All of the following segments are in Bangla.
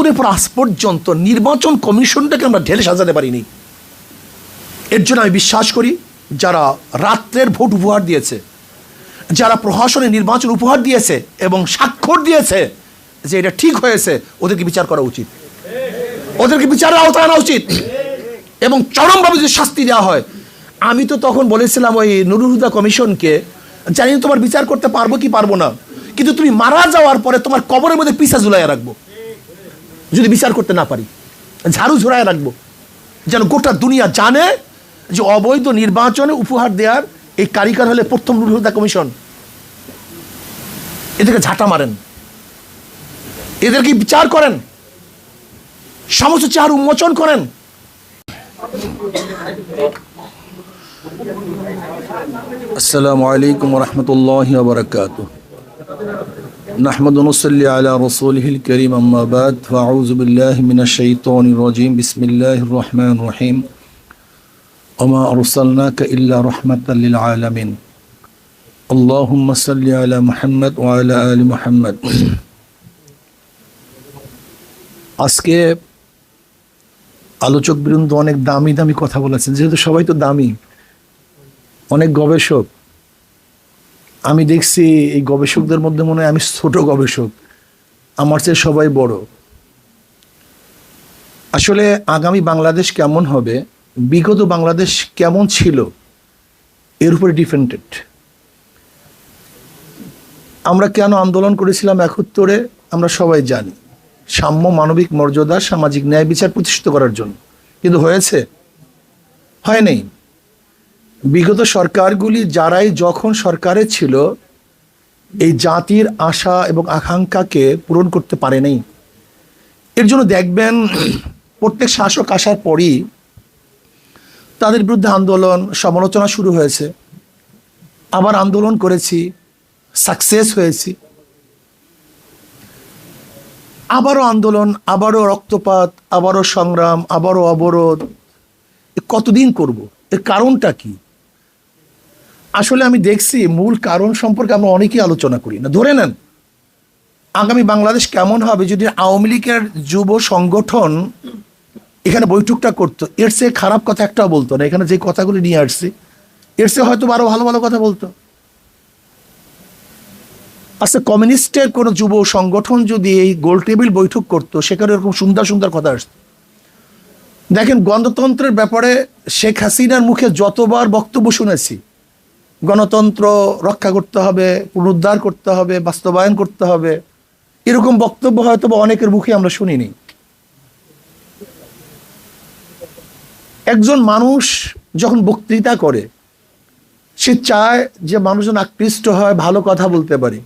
একাত্তরের পর আজ পর্যন্ত নির্বাচন কমিশনটাকে আমরা ঢেলে সাজাতে পারিনি। এর জন্য আমি বিশ্বাস করি যারা রাত্রের ভোট উপহার দিয়েছে, যারা প্রশাসনে নির্বাচন উপহার দিয়েছে এবং স্বাক্ষর দিয়েছে যে এটা ঠিক হয়েছে, ওদেরকে বিচার করা উচিত। ওদেরকে বিচারের আওতায় আনা উচিত এবং চরমভাবে যদি শাস্তি দেওয়া হয়। আমি তো তখন বলেছিলাম ওই নুরুল হুদা কমিশনকে, জানি তোমার বিচার করতে পারব কি পারব না, কিন্তু তুমি মারা যাওয়ার পরে তোমার কবরের মধ্যে পিসা ঝুলাইয়া রাখব। যদি বিচার করতে না পারি, ঝাড়ু ঝোড়ায় রাখব। যেন গোটা দুনিয়া জানে যে অবৈধ নির্বাচনে উপহার দেওয়ার এই কারিকার হলে প্রথম রুলহদা কমিশন। এদেরকে ঝাঁটা মারেন। এদেরকে বিচার করেন? সমস্ত চার উন্মোচন করেন। আসসালামু আলাইকুম রহমতুল্লাহ বারকাত نحمد ونصلي على رسوله الكريم أما بعد فأعوذ بالله من الشيطان الرجيم بسم الله الرحمن الرحيم وما أرسلناك إلا رحمة للعالمين اللهم صل على محمد وعلى آل محمد আজকে আলোচক বৃন্দ অনেক দামি দামি কথা বলেছেন যেহেতু সবাই তো দামি অনেক গবেষক আমি দেখছি এই গবেষকদের মধ্যে মনে হয় আমি ছোট গবেষক। আমার চেয়ে সবাই বড়। আসলে আগামী বাংলাদেশ কেমন হবে, বিগত বাংলাদেশ কেমন ছিল, এর উপরে ডিপেন্ডেড। আমরা কেন আন্দোলন করেছিলাম একত্তরে, আমরা সবাই জানি। সাম্য মানবিক মর্যাদা, সামাজিক ন্যায় বিচার প্রতিষ্ঠিত করার জন্য। কিন্তু হয়েছে? হয় নেই। বিগত সরকারগুলি যারাই যখন সরকারে ছিল, এই জাতির আশা এবং আকাঙ্ক্ষাকে পূরণ করতে পারে নাই। এর জন্য দেখবেন, প্রত্যেক শাসক আসার পরই তাদের বিরুদ্ধে আন্দোলন, সমালোচনা শুরু হয়েছে। আবার আন্দোলন করেছি সাকসেস হয়েছি। আবারও আন্দোলন, আবারও রক্তপাত, আবারও সংগ্রাম, আবারও অবরোধ কতদিন করব? এর কারণটা কি? আসলে আমি দেখছি মূল কারণ সম্পর্কে আমরা অনেকেই আলোচনা করি না। ধরে নেন, আগামী বাংলাদেশ কেমন হবে যদি আওয়ামী লীগের যুব সংগঠন এখানে বৈঠকটা করতো? এর চেয়ে খারাপ কথা একটাও বলতো না। এখানে যে কথাগুলি নিয়ে আসছি, এর চেয়ে হয়তো আরও ভালো ভালো কথা বলতো। আচ্ছা কমিউনিস্টের কোনো যুব সংগঠন যদি এই গোল টেবিল বৈঠক করতো, সেখানে এরকম সুন্দর সুন্দর কথা আসতো। দেখেন, গণতন্ত্রের ব্যাপারে শেখ হাসিনার মুখে যতবার বক্তব্য শুনেছি গণতন্ত্র রক্ষা করতে হবে, পুনরুদ্ধার করতে হবে, বাস্তবায়ন করতে হবে। এরকম বক্তব্য হয়তো বা অনেকের মুখে আমরা শুনিনি। একজন মানুষ যখন বক্তৃতা করে, সে চায় যে মানুষজন আকৃষ্ট হয়, ভালো কথা বলতে পারে।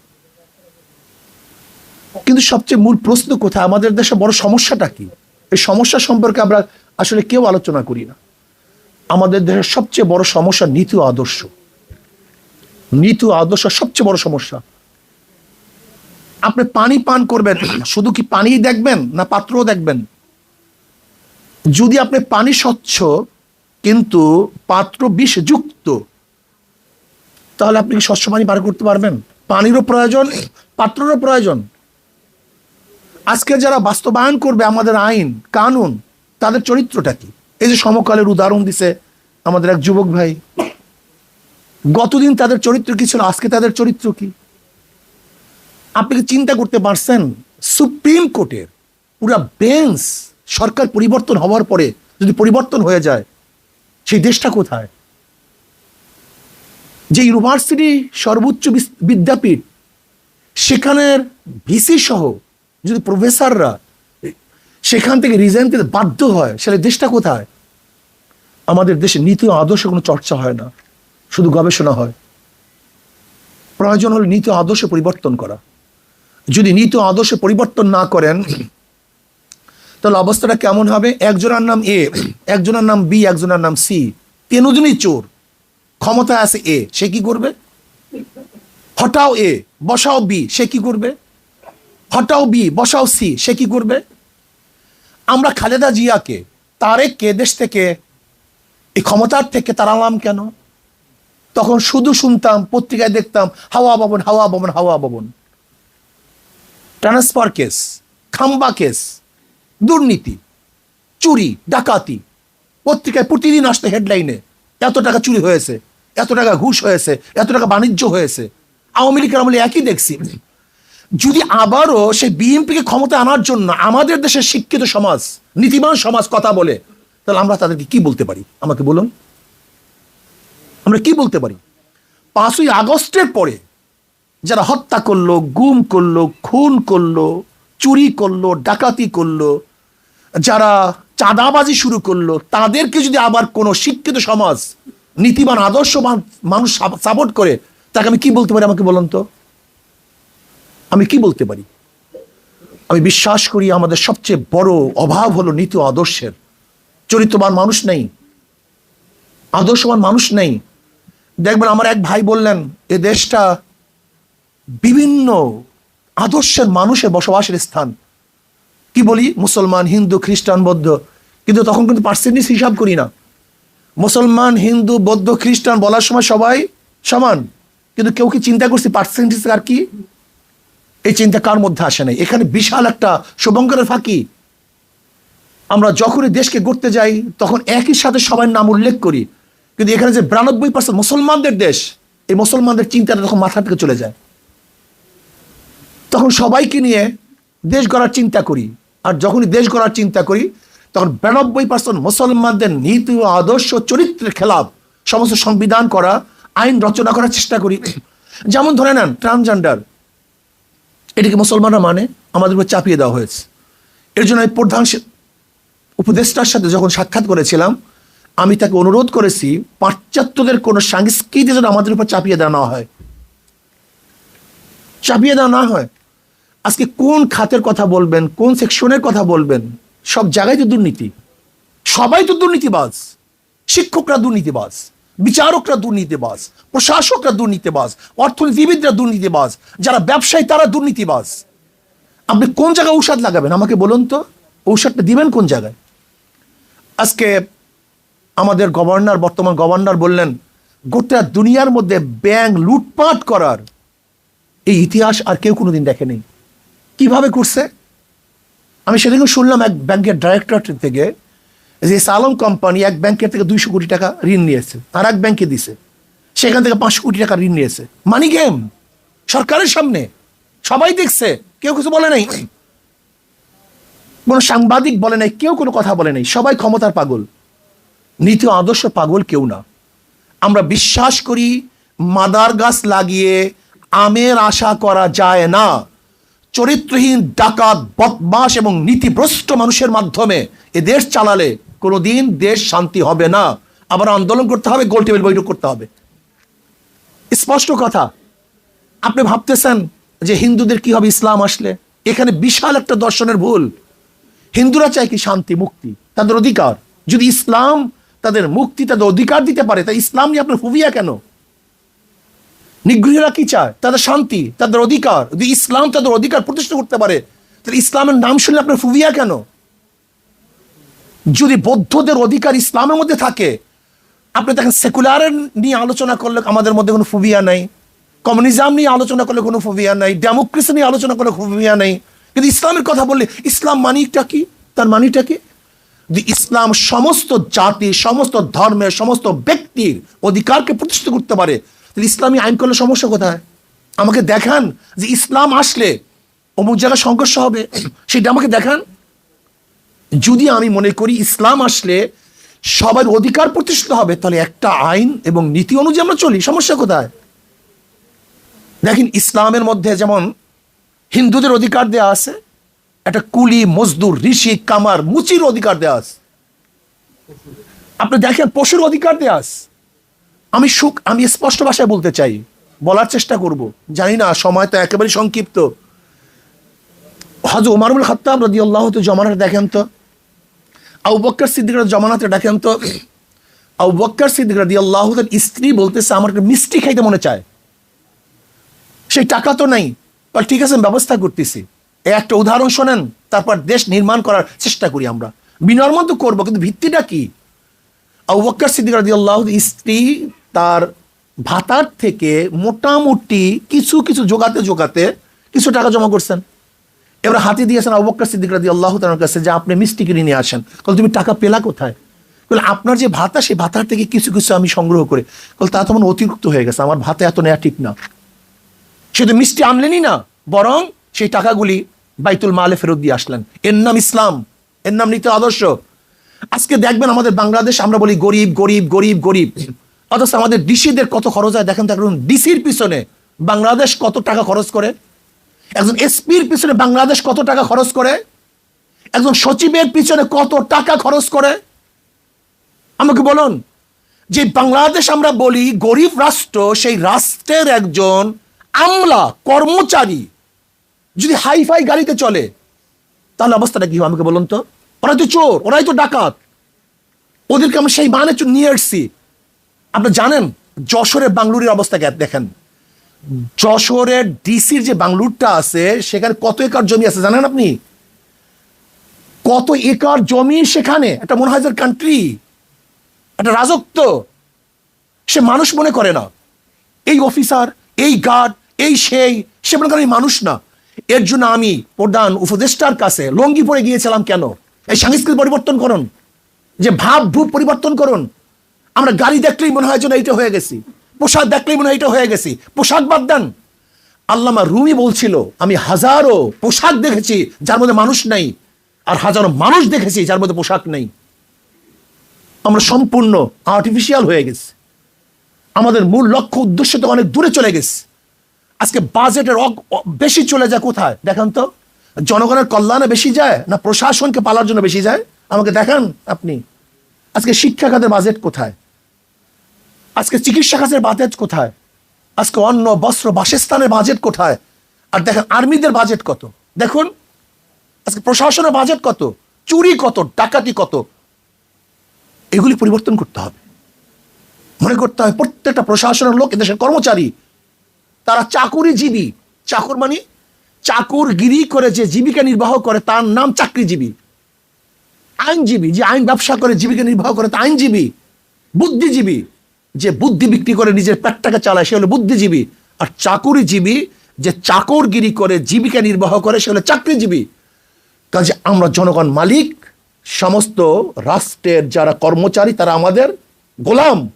কিন্তু সবচেয়ে মূল প্রশ্ন কোথায়? আমাদের দেশে বড় সমস্যাটা কি? এই সমস্যা সম্পর্কে আমরা আসলে কেউ আলোচনা করি না। আমাদের দেশের সবচেয়ে বড় সমস্যা নীতি আদর্শ। ও আদর্শ সবচেয়ে বড় সমস্যা। আপনি পানি পান করবেন, শুধু কি পানি দেখবেন না পাত্রও দেখবেন? যদি আপনি পানি স্বচ্ছ, কিন্তু পাত্র বিষযুক্ত, তাহলে আপনি কি স্বচ্ছ পানি বার করতে পারবেন? পানিরও প্রয়োজন, পাত্ররও প্রয়োজন। আজকে যারা বাস্তবায়ন করবে আমাদের আইন, কানুন, তাদের চরিত্রটা কি? এই যে সমকালের উদাহরণ দিছে আমাদের এক যুবক ভাই। গতদিন তাদের চরিত্র কি ছিল? আজকে তাদের চরিত্র কি? আপনি কি চিন্তা করতে পারছেন? সুপ্রিম কোর্টের পুরা বেঞ্চ সরকার পরিবর্তন হওয়ার পরে যদি পরিবর্তন হয়ে যায়, সেই দেশটা কোথায়? যে ইউনিভার্সিটি সর্বোচ্চ বিদ্যাপীঠ, সেখানের ভিসি সহ যদি প্রফেসররা সেখান থেকে রিজাইন দিতে বাধ্য হয়, সেটা দেশটা কোথায়? আমাদের দেশে নীতি আদর্শ কোনো চর্চা হয় না। শুধু গবেষণা হয়। প্রয়োজন হলে নীতি আদর্শ পরিবর্তন করা। যদি নীতি আদর্শ পরিবর্তন না করেন, তাহলে অবস্থাটা কেমন হবে? একজনের নাম এ, একজনের নাম বি, একজনের নাম সি। তিনজনই চোর। ক্ষমতা আছে এ, সে কি করবে? হটাও এ, বসাও বি, সে কি করবে? হটাও বি, বসাও সি, সে কি করবে? আমরা খালেদা জিয়াকে তারেককে দেশ থেকে, এই ক্ষমতার থেকে তাড়ালাম কেন? তখন শুধু শুনতাম, পত্রিকায় দেখতাম, হাওয়া ভবন হাওয়া ভবন হাওয়া ভবন। ট্রান্সফার কেস, খাম্বা কেস, দুর্নীতি, চুরি, ডাকাতি। পত্রিকায় প্রতিদিন আসতে হেডলাইনে, এত টাকা চুরি হয়েছে, এত টাকা ঘুষ হয়েছে, এত টাকা বাণিজ্য হয়েছে। আওয়ামী লীগের আমলে একই দেখছি। যদি আবারও সেই বিএনপিকে ক্ষমতা আনার জন্য আমাদের দেশের শিক্ষিত সমাজ নীতিমান সমাজ কথা বলে, তাহলে আমরা তাদেরকে কি বলতে পারি? আমাকে বলুন। আমরা কি বলতে পারি? পাঁচই আগস্টের পরে যারা হত্যা করল, গুম করল, খুন করল, চুরি করল, ডাকাতি করল, যারা চাঁদাবাজি শুরু করল, তাদেরকে যদি আবার কোনো শিক্ষিত সমাজ, নীতিবান, আদর্শবান মানুষ সাপোর্ট করে, তাকে আমি কি বলতে পারি আমাকে বলুন তো? আমি কি বলতে পারি? আমি বিশ্বাস করি আমাদের সবচেয়ে বড় অভাব হলো নীতি আদর্শের। চরিত্রবান মানুষ নেই, আদর্শবান মানুষ নেই দেখবেন আমার এক ভাই বললেন, এ দেশটা বিভিন্ন আদর্শের মানুষের বসবাসের স্থান। কি বলি? মুসলমান, হিন্দু, খ্রিস্টান, বৌদ্ধ। কিন্তু তখন কিন্তু পার্সেন্টেজ হিসাব করি না। মুসলমান, হিন্দু, বৌদ্ধ, খ্রিস্টান বলার সময় সবাই সমান। কিন্তু কেউ কি চিন্তা করছি পার্সেন্টেজ আর কি? এই চিন্তা কার মধ্যে আসে নাই? এখানে বিশাল একটা শুভঙ্করের ফাঁকি। আমরা যখনই দেশকে গড়তে যাই, তখন একই সাথে সবার নাম উল্লেখ করি। কিন্তু এখানে যে বিরানব্বই পার্সেন্ট মুসলমানদের দেশ, এই মুসলমানদের চিন্তাটা তখন মাথা থেকে চলে যায়। তখন সবাইকে নিয়ে দেশ গড়ার চিন্তা করি। আর যখনই দেশ গড়ার চিন্তা করি, তখন বিরানব্বই পার্সেন্ট মুসলমানদের নীতি ও আদর্শ চরিত্রের খেলাফ সমস্ত সংবিধান করা, আইন রচনা করার চেষ্টা করি। যেমন ধরে নেন ট্রান্সজেন্ডার এটাকে মুসলমানরা মানে আমাদের উপর চাপিয়ে দেওয়া হয়েছে। এর জন্য আমি প্রধান উপদেষ্টার সাথে যখন সাক্ষাৎ করেছিলাম আমি তাকে অনুরোধ করেছি, পাশ্চাত্যদের কোনো সংস্কৃতি যেন আমাদের উপর চাপিয়ে দেওয়া না হয়। চাপিয়ে দেওয়া না হয়। আজকে কোন খাতের কথা বলবেন, কোন সেকশনের কথা বলবেন, সব জায়গায় তো দুর্নীতি। সবাই তো দুর্নীতিবাজ। শিক্ষকরা দুর্নীতিবাজ, বিচারকরা দুর্নীতিবাজ, প্রশাসকরা দুর্নীতিবাজ, অর্থনীতিবিদরা দুর্নীতিবাজ, যারা ব্যবসায়ী তারা দুর্নীতিবাজ। আপনি কোন জায়গায় ঔষধ লাগাবেন? আমাকে বলুন তো, ঔষধটা দিবেন কোন জায়গায়? আজকে আমাদের গভর্নর, বর্তমান গভর্নর বললেন, গোটা দুনিয়ার মধ্যে ব্যাংক লুটপাট করার এই ইতিহাস আর কেউ কোনোদিন দেখেনি। কীভাবে করছে আমি সেদিকে শুনলাম এক ব্যাংকের ডাইরেক্টর থেকে যে সালম কোম্পানি এক ব্যাংকের থেকে দুইশো কোটি টাকা ঋণ নিয়েছে। আর এক ব্যাংকে দিছে। সেখান থেকে পাঁচশো কোটি টাকা ঋণ নিয়েছে। মানি গেম, সরকারের সামনে। সবাই দেখছে, কেউ কিছু বলে নাই। কোনো সাংবাদিক বলে নাই, কেউ কোনো কথা বলে নাই। সবাই ক্ষমতার পাগল। নীতি আদর্শ পাগল কেউ না। আমরা বিশ্বাস করি, মাদার গাছ লাগিয়ে আমের আশা করা যায় না। চরিত্রহীন, ডাকাত বদমাস এবং নীতিভ্রষ্ট মানুষের মাধ্যমে এ দেশ চালালে কোনোদিন দেশ শান্তি হবে না। আবার আন্দোলন করতে হবে, গোল টেবিল বৈঠক করতে হবে। স্পষ্ট কথা, আপনি ভাবতেছেন যে হিন্দুদের কি হবে ইসলাম আসলে? এখানে বিশাল একটা দর্শনের ভুল। হিন্দুরা চায় কি শান্তি, মুক্তি, তাদের অধিকার। যদি ইসলাম তাদের মুক্তি, তাদের অধিকার দিতে পারে। তাই ইসলাম নিয়ে আপনার ফুবিয়া কেন? নিগৃহীরা কি চায়? তাদের শান্তি, তাদের অধিকার। যদি ইসলাম তাদের অধিকার প্রতিষ্ঠা করতে পারে, তাহলে ইসলামের নাম শুনলে আপনার ফুবিয়া কেন? যদি বৌদ্ধদের অধিকার ইসলামের মধ্যে থাকে, আপনি দেখেন সেকুলারের নিয়ে আলোচনা করলে আমাদের মধ্যে কোনো ফুবিয়া নাই। কমিউনিজম নিয়ে আলোচনা করলে কোনো ফুবিয়া নাই। ডেমোক্রেসি নিয়ে আলোচনা করলে ফুবিয়া নেই। কিন্তু ইসলামের কথা বললে, ইসলাম মানিটা কি? তার মানিটা কি? যদি ইসলাম সমস্ত জাতি, সমস্ত ধর্মের, সমস্ত ব্যক্তির অধিকারকে প্রতিষ্ঠিত করতে পারে। তাহলে ইসলামী আইন করলে সমস্যা কোথায়? আমাকে দেখান যে ইসলাম আসলে অমুক জায়গায় সংঘর্ষ হবে। সেটা আমাকে দেখান। যদি আমি মনে করি ইসলাম আসলে সবার অধিকার প্রতিষ্ঠিত হবে, তাহলে একটা আইন এবং নীতি অনুযায়ী আমরা চলি। সমস্যা কোথায়? দেখেন ইসলামের মধ্যে যেমন হিন্দুদের অধিকার দেওয়া আছে একটা কুলি, মজদুর, ঋষি, কামার, মুচির অধিকার আছে। আপনি দেখেন, পশুর অধিকার আছে। আমি সুখ, আমি স্পষ্ট ভাষায় বলতে চাই, বলার চেষ্টা করব। জানি না, সময় তো একেবারে সংক্ষিপ্ত। হজ উমারুল খাত্তাব রদি আল্লাহ তো জমানাতে দেখেন তো? আউ বক্কর সিদ্দিকের জমানাতে দেখেন তো? আউ বক্কর সিদ্দিক রদি আল্লাহ স্ত্রী বলতেছে, আমার মিষ্টি খাইতে মনে চায়। সেই টাকা তো নাই ঠিক আছে ব্যবস্থা করতেছি। একটা উদাহরণ শোনেন, তারপর দেশ নির্মাণ করার চেষ্টা করি আমরা। বিনর্মন তো করব, কিন্তু ভিত্তিটা কি? আউবক্কর সিদ্দিক রাদিয়াল্লাহু স্ত্রী তার ভাতার থেকে মোটামুটি কিছু কিছু জোগাতে জোগাতে কিছু টাকা জমা করছেন। এবার হাতে দিয়েছেন আবু বকর সিদ্দিক রাদি আল্লাহ তালার কাছে যে, আপনি মিষ্টি কিনে নিয়ে আসেন। বলে তুমি টাকা পেলা কোথায়? বলে আপনার যে ভাতা, সেই ভাতার থেকে কিছু কিছু আমি সংগ্রহ করে। বলে তা তোমার অতিরিক্ত হয়ে গেছে, আমার ভাতা এত নেওয়া ঠিক না। শুধু মিষ্টি আনলেনই না, বরং সেই টাকাগুলি বাইতুল মালে ফেরত দিয়ে আসলেন। এর নাম ইসলাম, এর নাম নীতি আদর্শ। আজকে দেখবেন আমাদের বাংলাদেশ, আমরা বলি গরিব গরিব গরিব গরিব। অথচ আমাদের ডিসিদের কত খরচ হয়, দেখেন দেখুন ডিসির পিছনে বাংলাদেশ কত টাকা খরচ করে? একজন এসপির পিছনে বাংলাদেশ কত টাকা খরচ করে? একজন সচিবের পিছনে কত টাকা খরচ করে? আমাকে বলুন, যে বাংলাদেশ আমরা বলি গরিব রাষ্ট্র, সেই রাষ্ট্রের একজন আমলা, কর্মচারী যদি হাইফাই গাড়িতে চলে, তাহলে অবস্থাটা কি হবে আমাকে বলুন তো? ওরাই তো চোর, ওরাই তো ডাকাত। ওদেরকে আমরা সেই মানে নিয়ে এসছি আপনি জানেন, যশোরের বাংলুরের অবস্থা দেখেন। যশোরের ডিসির যে বাংলুরটা আছে, সেখানে কত একর জমি আছে, জানেন আপনি? কত একর জমি সেখানে? একটা মনে কান্ট্রি একটা রাজত্ব। সে মানুষ মনে করে না। এই অফিসার এই গার্ড এই সেই, সে মনে করে মানুষ না। এর জন্য আমি প্রধান উপদেষ্টার কাছে লঙ্গি পরে গিয়েছিলাম কেন? এই সংস্কৃতি পরিবর্তন করুন। যে ভাব, ভূপ পরিবর্তন করুন। আমরা গাড়ি দেখলেই মনে হয় যেন এইটা হয়ে গেছি। পোশাক দেখলেই মনে হয় এটা হয়ে গেছি। পোশাক বাদ দেন। আল্লামা রুমি বলছিল, আমি হাজারো পোশাক দেখেছি যার মধ্যে মানুষ নাই আর হাজারো মানুষ দেখেছি যার মধ্যে পোশাক নেই। আমরা সম্পূর্ণ আর্টিফিশিয়াল হয়ে গেছি। আমাদের মূল লক্ষ্য, উদ্দেশ্য তো অনেক দূরে চলে গেছে। আজকে বাজেটের বেশি চলে যায় কোথায়? দেখেন তো। জনগণের কল্যাণে বেশি যায় না প্রশাসনকে পালার জন্য বেশি যায়? আমাকে দেখান আপনি। আজকে শিক্ষা খাতের বাজেট কোথায়? আজকে চিকিৎসা খাতের বাজেট কোথায়? আজকে অন্ন, বস্ত্র, বাসস্থানের বাজেট কোথায়? আর দেখেন, আর্মিদের বাজেট কত? দেখুন, আজকে প্রশাসনের বাজেট কত? চুরি কত? ডাকাতি কত? এগুলি পরিবর্তন করতে হবে। মনে করতে হয় প্রত্যেকটা প্রশাসনের লোক, এদেশের কর্মচারী তারা চাকুরিজীবী। চাকুর মানে? চাকুরগিরি করে যে জীবিকা নির্বাহ করে তার নাম চাকরিজীবী। আইনজীবী, যে আইন ব্যবসা করে জীবিকা নির্বাহ করে তা আইনজীবী। বুদ্ধিজীবী, যে বুদ্ধি বিক্রি করে নিজের পেটটাকে চালায় সে হলো বুদ্ধিজীবী। আর চাকুরিজীবী, যে চাকরগিরি করে জীবিকা নির্বাহ করে সে হলো চাকরিজীবী। কাজে আমরা জনগণ মালিক, সমস্ত রাষ্ট্রের যারা কর্মচারী তারা আমাদের গোলাম,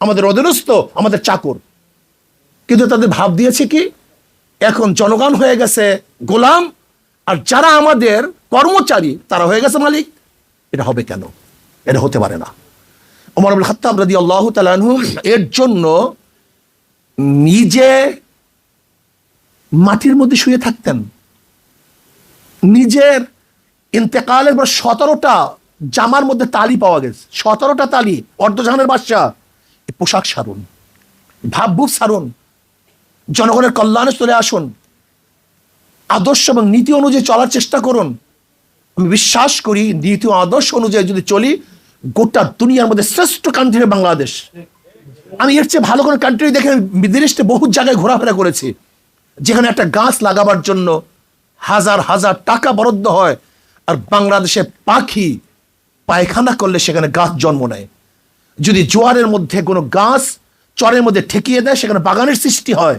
আমাদের অধীনস্থ, আমাদের চাকর। কিন্তু তাদের ভাব দিয়েছে কি? এখন জনগণ হয়ে গেছে গোলাম, আর যারা আমাদের কর্মচারী, তারা হয়ে গেছে মালিক। এটা হবে কেন? এটা হতে পারে না। ওমর আবুল খাত্তাব রাদি আল্লাহ তালানহু এর জন্য নিজে মাটির মধ্যে শুয়ে থাকতেন। নিজের ইন্তেকালের পর সতেরোটা জামার মধ্যে তালি পাওয়া গেছে। সতেরোটা তালি অর্ধজাহানের বাদশা এ পোশাক সারুন ভাবভুব সারুন। জনগণের কল্যাণে চলে আসুন। আদর্শ এবং নীতি অনুযায়ী চলার চেষ্টা করুন। আমি বিশ্বাস করি, নীতি আদর্শ অনুযায়ী যদি চলি, গোটা দুনিয়ার মধ্যে শ্রেষ্ঠ কান্ট্রি বাংলাদেশ। আমি এর চেয়ে ভালো কোনো কান্ট্রি দেখে বিদেশে বহু জায়গায় ঘোরাফেরা করেছি, যেখানে একটা গাছ লাগাবার জন্য হাজার হাজার টাকা বরাদ্দ হয় আর বাংলাদেশে পাখি পায়খানা করলে সেখানে গাছ জন্ম নেয়। যদি জোয়ারের মধ্যে কোনো গাছ চরের মধ্যে ঠেকিয়ে দেয়, সেখানে বাগানের সৃষ্টি হয়।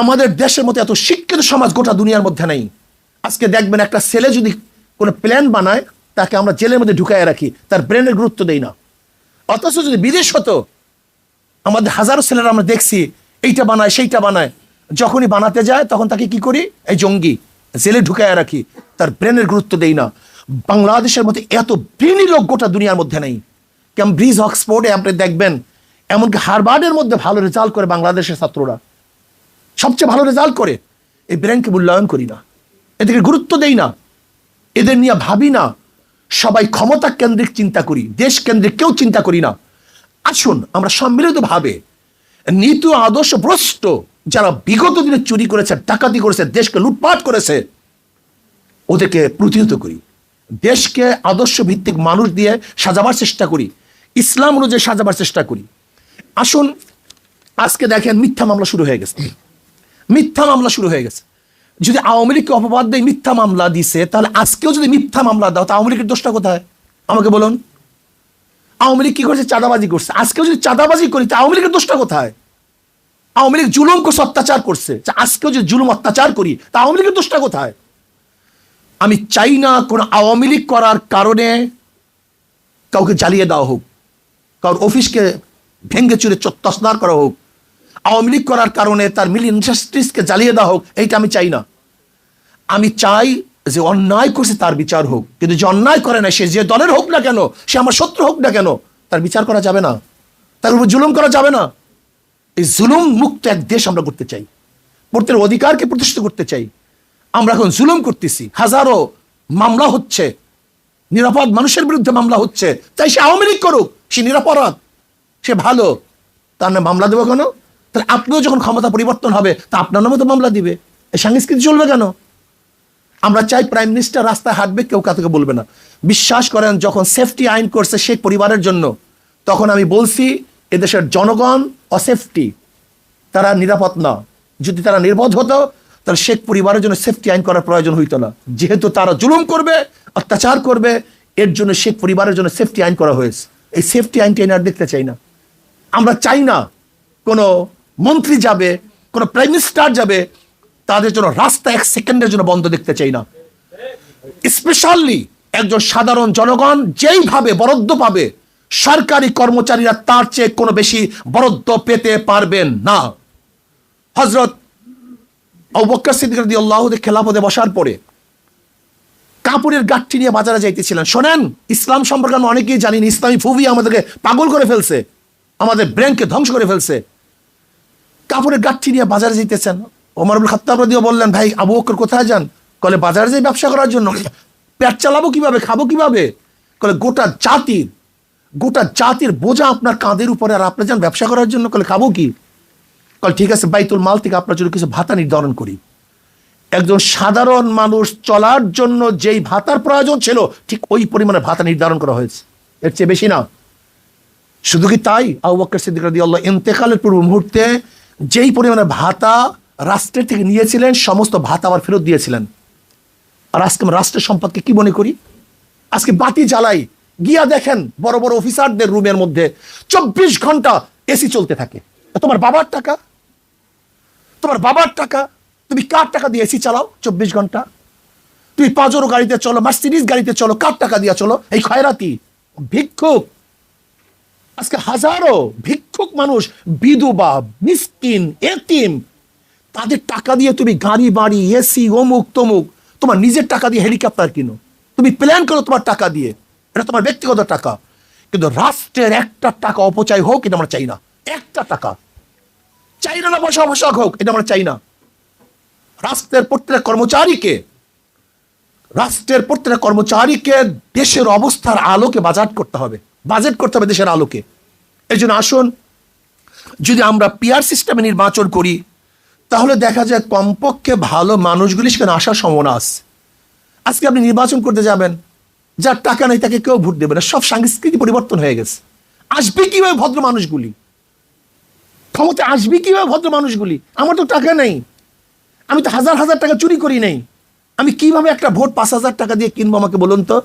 আমাদের দেশের মতো এত শিক্ষিত সমাজ গোটা দুনিয়ার মধ্যে নেই। আজকে দেখবেন একটা ছেলে যদি কোনো প্ল্যান বানায়, তাকে আমরা জেলের মধ্যে ঢুকায় রাখি, তার ব্রেনের গুরুত্ব দেই না। অথচ যদি বিদেশ হতো, আমাদের হাজারো ছেলেরা আমরা দেখছি, এইটা বানায়, সেইটা বানায়। যখনই বানাতে যায়, তখন তাকে কি করি? এই জঙ্গি, জেলে ঢুকায় রাখি, তার ব্রেনের গুরুত্ব দেই না। বাংলাদেশের মধ্যে এত ব্রেনি লোক গোটা দুনিয়ার মধ্যে নেই। ক্যামব্রিজ অক্সফোর্ডে আপনি দেখবেন, এমনকি হারবার্ডের মধ্যে ভালো রেজাল্ট করে বাংলাদেশের ছাত্ররা। সবচেয়ে ভালো রেজাল্ট করে, এই ব্রেনকে মূল্যায়ন করি না। এদেরকে গুরুত্ব দেই না। এদের নিয়ে ভাবি না। সবাই ক্ষমতা কেন্দ্রিক চিন্তা করি, দেশ কেন্দ্রিক কেউ চিন্তা করি না। আসুন, আমরা সম্মিলিত ভাবে নীতি আদর্শ ভ্রষ্ট, যারা বিগত দিনে চুরি করেছে, ডাকাতি করেছে, দেশকে লুটপাট করেছে, ওদেরকে প্রতিহত করি। দেশকে আদর্শ ভিত্তিক মানুষ দিয়ে সাজাবার চেষ্টা করি। ইসলাম অনুযায়ী সাজাবার চেষ্টা করি। আসুন, আজকে দেখেন মিথ্যা মামলা শুরু হয়ে গেছে। মিথ্যা মামলা শুরু হয়ে গেছে। যদি আওয়ামী লীগকে অপবাদ দিয়ে, মিথ্যা মামলা দিছে, তাহলে আজকেও যদি মিথ্যা মামলা দাও তা আওয়ামী লীগের দোষটা কোথায়? আমাকে বলুন। আওয়ামী লীগ কি করছে? চাঁদাবাজি করছে। আজকেও যদি চাঁদাবাজি করি, তা আওয়ামী লীগের দোষটা কোথায়? আওয়ামী লীগ জুলুম করছে, অত্যাচার করছে। আজকেও যদি জুলুম, অত্যাচার করি, তা আওয়ামী লীগের দোষটা কোথায়? আমি চাই না কোনো আওয়ামী লীগ করার কারণে কাউকে জ্বালিয়ে দেওয়া হোক, কারোর অফিসকে ভেঙ্গে চুরে তসনার করা হোক। আওয়ামী লীগ করার কারণে তার মিল ইন্ডাস্ট্রিজকে জ্বালিয়ে দেওয়া হোক, এইটা আমি চাই না। আমি চাই যে অন্যায় করছে তার বিচার হোক। কিন্তু যে অন্যায় করে না, সে যে দলের হোক না কেন, সে আমার শত্রু হোক না কেন, তার বিচার করা যাবে না। তার উপর জুলুম করা যাবে না। এই জুলুম মুক্ত এক দেশ আমরা করতে চাই। প্রত্যেক অধিকারকে প্রতিষ্ঠিত করতে চাই। আমরা এখন জুলুম করতেছি। হাজারো মামলা হচ্ছে। নিরাপদ মানুষের বিরুদ্ধে মামলা হচ্ছে। তাই সে আওয়ামী লীগ করুক, সে নিরাপরাধ, সে ভালো। তার নামে মামলা দেবো কেন? তাহলে আপনিও যখন ক্ষমতা পরিবর্তন হবে, তা আপনার নামে তো মামলা দিবে। এই সংস্কৃতি চলবে কেন? আমরা চাই প্রাইম মিনিস্টার রাস্তায় হাঁটবে, কেউ কাউকে বলবে না। বিশ্বাস করেন, যখন সেফটি আইন করছে শেখ পরিবারের জন্য, তখন আমি বলছি, এদেশের জনগণ অসেফটি তারা নিরাপদ না। যদি তারা নির্বোধ হতো, তাহলে শেখ পরিবারের জন্য সেফটি আইন করার প্রয়োজন হইতো না। যেহেতু তারা জুলুম করবে, অত্যাচার করবে, এর জন্য শেখ পরিবারের জন্য সেফটি আইন করা হয়েছে। এই সেফটি আইনটি আমি আর দেখতে চাই না। আমরা চাই না কোনো মন্ত্রী যাবে, কোনো প্রাইম মিনিস্টার যাবে, তাদের জন্য রাস্তা এক সেকেন্ডের জন্য বন্ধ দেখতে চাই না। স্পেশালি একজন সাধারণ জনগণ যেইভাবে বরাদ্দ পাবে, সরকারি কর্মচারীরা তার চেয়ে কোনো বেশি বরাদ্দ পেতে পারবেন না। হজরত রাদিয়াল্লাহু খেলাপদে বসার পরে কাপড়ের গাঠটি নিয়ে বাজারে যাইতেছিলেন। শোনেন, ইসলাম সম্পর্কে আমরা অনেকেই জানিনি ইসলামী ফুবি আমাদেরকে পাগল করে ফেলছে, আমাদের ব্রেনকে ধ্বংস করে ফেলছে। কাপড়ের গাঠটি নিয়ে বাজারে যেতেছেন ওমর আবুল খাত্তাব বললেন, ভাই, আবু বকর কোথায় যান? কলে, বাজারে যাই ব্যবসা করার জন্য। পেট চালাবো কীভাবে? খাব কীভাবে? কলে, গোটা জাতির গোটা জাতির বোঝা আপনার কাঁধের উপরে আর আপনি যান ব্যবসা করার জন্য। কলে, খাব কি? কল, ঠিক আছে, বাইতুল মাল থেকে আপনার জন্য কিছু ভাতা নির্ধারণ করি। একজন সাধারণ মানুষ চলার জন্য যেই ভাতার প্রয়োজন ছিল, ঠিক ওই পরিমাণে ভাতা নির্ধারণ করা হয়েছে। এর চেয়ে বেশি না। শুধু কি তাই? আবু বকর সিদ্দিক রাদিয়াল্লাহু ইন্তেকালের পূর্ব মুহূর্তে যেই পরিমাণে ভাতা রাষ্ট্রের থেকে নিয়েছিলেন, সমস্ত ভাতা আবার ফেরত দিয়েছিলেন। আর আজকে আমরা রাষ্ট্রের সম্পদকে কি মনে করি? আজকে বাতি জ্বালাই, গিয়া দেখেন বড় বড় অফিসারদের রুমের মধ্যে চব্বিশ ঘণ্টা এসি চলতে থাকে। তোমার বাবার টাকা? তোমার বাবার টাকা? তুমি কার টাকা দিয়ে এসি চালাও চব্বিশ ঘণ্টা? তুমি পাজরো গাড়িতে চলো মার্সিডিজ গাড়িতে চলো, কার টাকা দিয়ে চলো? এই খয়রাতি, ভিক্ষুক। আজকে হাজারো ভিক্ষুক মানুষ, বিধবা, মিসকিন, এতিম, তাদের টাকা দিয়ে তুমি গাড়ি, বাড়ি, এসি, অমুক, তমুক, তোমার নিজের টাকা দিয়ে হেলিকপ্টার কিনো। তুমি প্ল্যান করো তোমার টাকা দিয়ে। এটা তোমার ব্যক্তিগত টাকা। কিন্তু রাষ্ট্রের একটা টাকা অপচয় হোক, এটা আমরা চাই না। একটা টাকা। চাই না বসা বসা হোক, এটা আমরা চাই না। রাষ্ট্রের প্রত্যেক কর্মচারীকে, রাষ্ট্রের প্রত্যেক কর্মচারীকে দেশের অবস্থার আলোকে বাজেট করতে হবে। বাজেট করতে হবে দেশের আলোকে। এই জন্য আসুন, যদি আমরা পিয়ার সিস্টেমে নির্বাচন করি, তাহলে দেখা যায় কমপক্ষে ভালো মানুষগুলি সেখানে আসার সম্ভাবনা আছে। আজকে আপনি নির্বাচন করতে যাবেন, যার টাকা নেই তাকে কেউ ভোট দেবে না, সব সাংস্কৃতিক পরিবর্তন হয়ে গেছে। আসবে কীভাবে ভদ্র মানুষগুলি? ক্ষমতা আসবে কীভাবে ভদ্র মানুষগুলি? আমার তো টাকা নেই। আমি তো হাজার হাজার টাকা চুরি করি নেই। আমি কীভাবে একটা ভোট পাঁচ হাজার টাকা দিয়ে কিনবো আমাকে বলুন তো?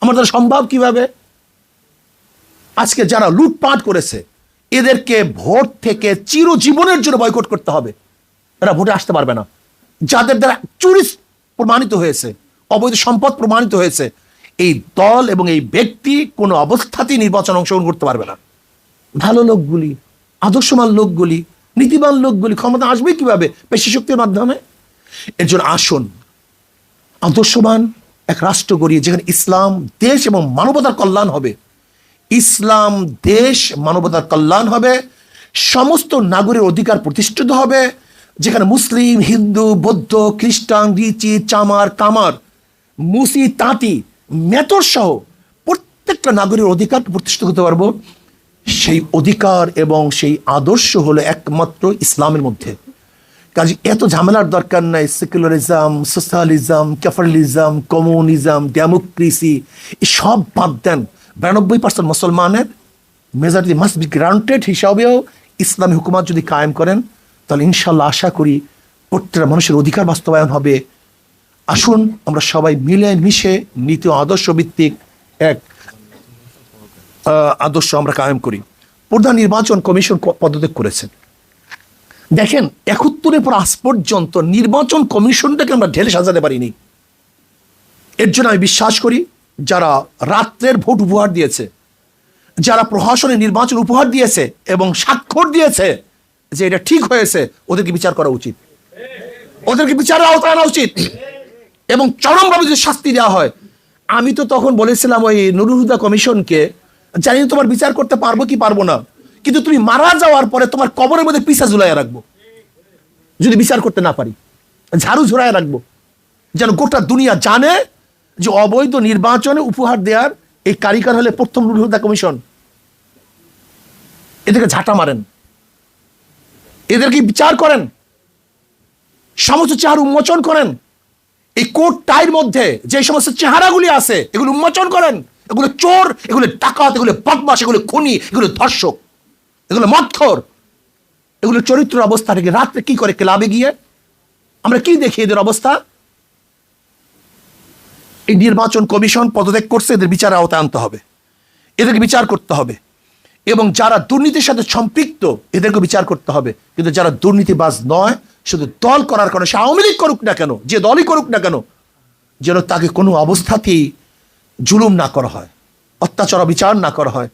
আমার দ্বারা সম্ভব কীভাবে? আজকে যারা লুটপাট করেছে, এদেরকে ভোট থেকে চিরজীবনের জন্য বয়কট করতে হবে। এরা ভোটে আসতে পারবে না। যাদের দ্বারা চুরি প্রমাণিত হয়েছে, অবৈধ সম্পদ প্রমাণিত হয়েছে, এই দল এবং এই ব্যক্তি কোনো অবস্থাতেই নির্বাচন অংশগ্রহণ করতে পারবে না। ভালো লোকগুলি, আদর্শমান লোকগুলি, নীতিবান লোকগুলি ক্ষমতা আসবে কীভাবে? পেশি শক্তির মাধ্যমে। এর জন্য আসুন, আদর্শবান এক রাষ্ট্র গড়িয়ে যেখানে ইসলাম দেশ এবং মানবতার কল্যাণ হবে ইসলাম, দেশ, মানবতার কল্যাণ হবে, সমস্ত নাগরিক অধিকার প্রতিষ্ঠিত হবে, যেখানে মুসলিম, হিন্দু, বৌদ্ধ, খ্রিস্টান, রিচি, চামার, কামার, মুসি, তাঁতি, মেতর সহ প্রত্যেকটা নাগরিক অধিকার প্রতিষ্ঠিত করতে পারব। সেই অধিকার এবং সেই আদর্শ হলো একমাত্র ইসলামের মধ্যে। কাজে এত ঝামেলার দরকার নাই। Secularism, socialism capitalism communism, democracy সব বাদ দেন। বিরানব্বই পার্সেন্ট মুসলমানের মেজরিটি মাস্ট বি গ্রান্টেড হিসাবেও ইসলামী হুকুমাত যদি কায়েম করেন, তাহলে ইনশাল্লাহ আশা করি প্রত্যেকটা মানুষের অধিকার বাস্তবায়ন হবে। আসুন, আমরা সবাই মিলে মিশে নীতি আদর্শ ভিত্তিক এক আদর্শ আমরা কায়েম করি। প্রধান নির্বাচন কমিশন পদত্যাগ করেছেন দেখেন, একত্তরের পর আজ পর্যন্ত নির্বাচন কমিশনটাকে আমরা ঢেলে সাজাতে পারিনি। এর জন্য আমি বিশ্বাস করি যারা রাত্রের ভোট উপহার দিয়েছে, যারা প্রশাসনে নির্বাচন উপহার দিয়েছে এবং স্বাক্ষর দিয়েছে যে এটা ঠিক হয়েছে, ওদেরকে বিচার করা উচিত। ওদেরকে বিচারের আওতায় আনা উচিত। এবং চরমভাবে যদি শাস্তি দেওয়া হয়, আমি তো তখন বলেছিলাম ওই নুরুহুদা কমিশনকে, জানি তোমার বিচার করতে পারব কি পারব না, কিন্তু তুমি মারা যাওয়ার পরে তোমার কবরের মধ্যে পিসা ঝুলাইয়া রাখব। যদি বিচার করতে না পারি, ঝাড়ু ঝুলাইয়া রাখব। যেন গোটা দুনিয়া জানে যে অবৈধ নির্বাচনে উপহার দেওয়ার এই কারিগর হলে প্রথম হুদা কমিশন। এদেরকে ঝাঁটা মারেন। এদেরকে বিচার করেন। সমস্ত চেহারা উন্মোচন করেন। এই কোর্ট টাইর মধ্যে যে সমস্ত চেহারাগুলি আছে, এগুলো উন্মোচন করেন। এগুলো চোর, এগুলো ডাকাত, এগুলো বদমাস এগুলো খুনি, এগুলো ধর্ষক, এগুলো মৎখর এগুলো চরিত্র অবস্থা থেকে রাত্রে কি করে ক্লাবে গিয়ে? আমরা কি দেখি এদের অবস্থা? এই নির্বাচন কমিশন পদত্যাগ করছে, এদের বিচার আওতায় আনতে হবে। এদেরকে বিচার করতে হবে। এবং যারা দুর্নীতির সাথে সম্পৃক্ত এদেরকে বিচার করতে হবে। কিন্তু যারা দুর্নীতিবাজ নয়, শুধু দল করার কারণে, সে আওয়ামী লীগ করুক না কেন, যে দলই করুক না কেন, যেন তাকে কোনো অবস্থাতেই জুলুম না করা হয়, অত্যাচার বিচার না করা হয়।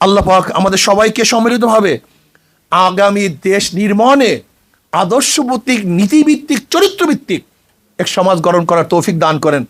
আল্লাহ পাক আমাদের সবাইকে সম্মিলিতভাবে আগামী দেশ নির্মাণে আদর্শভিত্তিক নীতিভিত্তিক, চরিত্রভিত্তিক এক সমাজ গঠন করার তৌফিক দান করেন।